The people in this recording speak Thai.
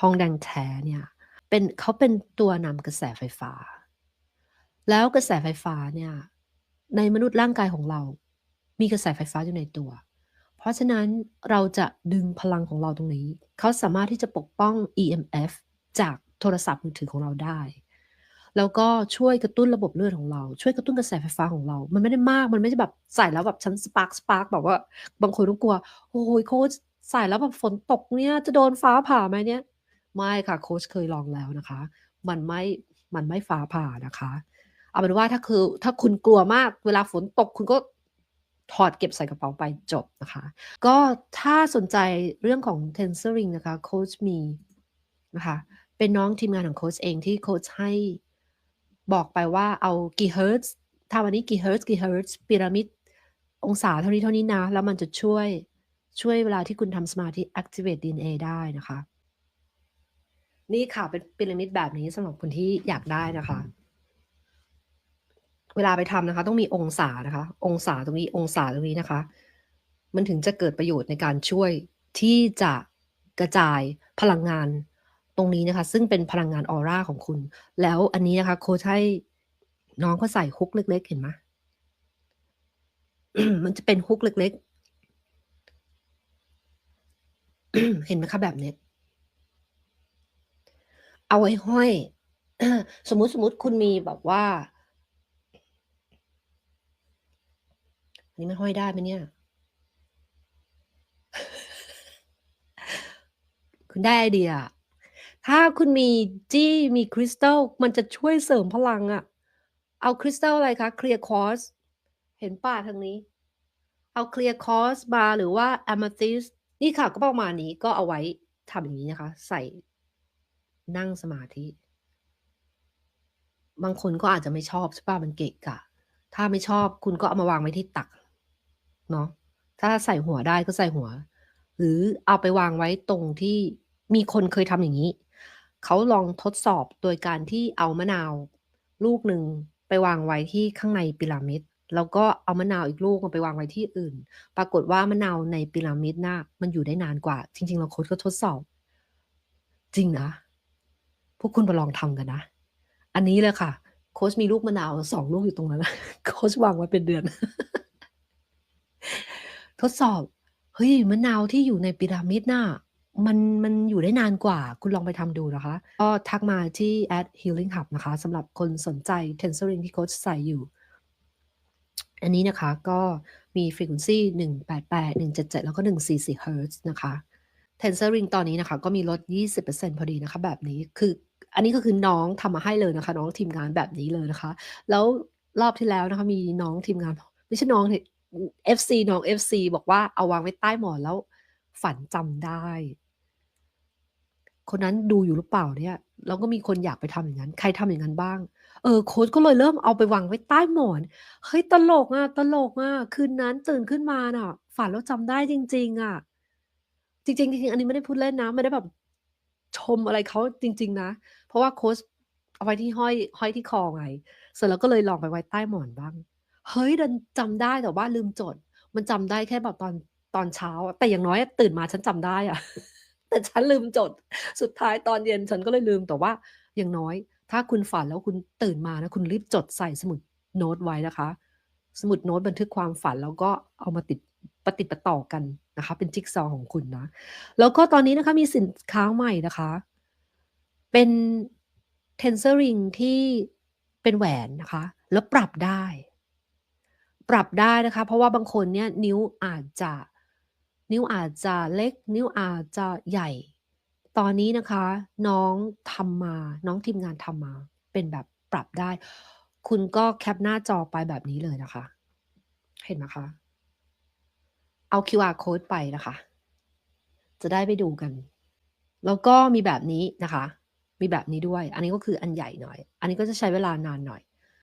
ทองแดงแท้เนี่ยเป็นเขาเป็นตัวนำกระแสไฟฟ้า แล้วกระแสไฟฟ้าเนี่ยในมนุษย์ร่างกายของเรา มีกระแสไฟฟ้าอยู่ในตัว เพราะฉะนั้นเราจะดึงพลังของเราตรงนี้ เขาสามารถที่จะปกป้อง EMF จากโทรศัพท์มือถือของเราได้ แล้วก็ช่วยกระตุ้นระบบเลือดของเรา ช่วยกระตุ้นกระแสไฟฟ้าของเรา มันไม่ได้มาก มันไม่ใช่แบบใส่แล้วแบบฉันสปาร์กสปาร์กแบบว่า บางคนต้องกลัว โอ้ยโค้ชใส่แล้วแบบฝนตกเนี่ย จะโดนฟ้าผ่าไหมเนี่ย ไม่ค่ะโค้ชเคยลองแล้วนะคะ มันไม่มันไม่ฟ้าผ่านะคะเอาเป็นว่าถ้าคือถ้าคุณกลัวมากเวลาฝนตกคุณก็ถอดเก็บใส่กระเป๋าไปจบนะคะ ก็ถ้าสนใจเรื่องของ Tensering นะคะโค้ชมีนะคะเป็นน้องทีมงานของโค้ชเองที่โค้ชให้บอกไปว่าเอากี่เฮิร์ตซ์ถ้าวันนี้กี่เฮิร์ตซ์กี่เฮิร์ตซ์พีระมิดองศาเท่านี้เท่านี้นะ แล้วมันจะช่วยช่วยเวลาที่คุณทำสมาธิ activate DNA ได้นะคะ นี่ค่ะเป็นพีระมิดแบบนี้สำหรับคนที่อยากได้นะคะ เวลาไปทำนะคะ ต้องมีองศานะคะ องศาตรงนี้องศาตรงนี้นะคะ มันถึงจะเกิดประโยชน์ในการช่วยที่จะกระจายพลังงานตรงนี้นะคะ ซึ่งเป็นพลังงานออร่าของคุณ แล้วอันนี้นะคะ โค้ชให้น้องเขาใส่ฮุกเล็ก ๆ เห็นไหมมันจะเป็นฮุกเล็ก ๆ เห็นไหมคะแบบนี้ เอาไว้ห้อย สมมุติสมมุติคุณมีแบบว่า อันนี้มันห้อยได้ไหมเนี่ย คุณได้ไอเดีย ถ้าคุณมีจี้มีคริสตัลมันจะช่วยเสริมพลังอะเอาคริสตัลอะไรคะเคลียร์คอร์สเห็นป่าทางนี้ เอาเคลียร์คอร์สมาหรือว่า a m ม t h y s t นี่ค่ะก็ประมาณนี้ก็เอาไว้ทำอย่างนี้นะคะ ใส่ นั่งสมาธิ บางคนก็อาจจะไม่ชอบใช่ป่ะมันเกะกะ ถ้าไม่ชอบคุณก็เอามาวางไว้ที่ตักเนาะถ้าใส่หัวได้ก็ใส่หัว หรือเอาไปวางไว้ตรงที่มีคนเคยทำอย่างนี้ เขาลองทดสอบโดยการที่เอามะนาว ลูกหนึ่งไปวางไว้ที่ข้างในพีระมิดแล้วก็เอามะนาวอีกลูกมาไปวางไว้ที่อื่น ปรากฏว่ามะนาวในพีระมิดน่ะมันอยู่ได้นานกว่า จริง ๆ เราโค้ชก็ทดสอบ จริงนะ พวกคุณไปลองทำกันนะ อันนี้เลยค่ะ โค้ชมีลูกมะนาวสองลูกอยู่ตรงนั้นนะโค้ชวางไว้เป็นเดือน ทดสอบ เฮ้ยมะนาวที่อยู่ในพีระมิดน่ะมันมันอยู่ได้นานกว่า คุณลองไปทำดูนะคะ ก็ทักมาที่ at healing hub นะคะสำหรับคนสนใจ tensering ที่โค้ชใส่อยู่ อันนี้นะคะก็มี frequency 188 177 แล้วก็ 144 Hz นะคะ tensering ตอนนี้นะคะ ก็มีลด 20%พอดีนะคะ แบบนี้คือ อันนี้ก็คือน้องทำมาให้เลยนะคะ น้องทีมงานแบบนี้เลยนะคะ แล้วรอบที่แล้วนะคะ มีน้องทีมงานไม่ใช่น้อง FC น้อง FC บอกว่าเอาวางไว้ใต้หมอนแล้ว ฝันจำได้ คนนั้นดูอยู่หรือเปล่าเนี่ยแล้วก็มีคนอยากไปทำอย่างนั้น ใครทำอย่างนั้นบ้าง เออโค้ชก็เลยเริ่มเอาไปวางไว้ใต้หมอน เฮ้ยตลกอะตลกอะคืนนั้นตื่นขึ้นมาน่ะ ฝันแล้วจำได้จริง ๆอะจริงๆจริงๆอันนี้ไม่ได้พูดเล่นนะ ไม่ได้แบบชมอะไรเขาจริง ๆ นะ เพราะว่าโค้ชเอาไว้ที่ห้อยห้อยที่คอไง เสร็จแล้วก็เลยลองไปไว้ใต้หมอนบ้าง เฮ้ยดันจำได้แต่ว่าลืมจด มันจำได้แค่แบบตอนตอนเช้า แต่อย่างน้อยตื่นมาฉันจำได้อะแต่ฉันลืมจด สุดท้ายตอนเย็นฉันก็เลยลืมแต่ว่าอย่างน้อย ถ้าคุณฝันแล้วคุณตื่นมานะคุณรีบจดใส่สมุดโน้ตไว้นะคะ สมุดโน้ตบันทึกความฝันแล้วก็เอามาติดประติดประต่อกันนะคะ เป็นจิ๊กซอว์ของคุณนะ แล้วก็ตอนนี้นะคะมีสินค้าใหม่นะคะ เป็น Tensering ที่เป็นแหวนนะคะ แล้วปรับได้ ปรับได้นะคะ เพราะว่าบางคนเนี่ยนิ้วอาจจะ นิ้วอาจจะเล็ก นิ้วอาจจะใหญ่ ตอนนี้นะคะ น้องทำมา น้องทีมงานทำมา เป็นแบบปรับได้ คุณก็แคปหน้าจอไปแบบนี้เลยนะคะ เห็นไหมคะ เอา QR code ไปนะคะ จะได้ไปดูกัน แล้วก็มีแบบนี้นะคะ มีแบบนี้ด้วย อันนี้ก็คืออันใหญ่หน่อย อันนี้ก็จะใช้เวลานานหน่อย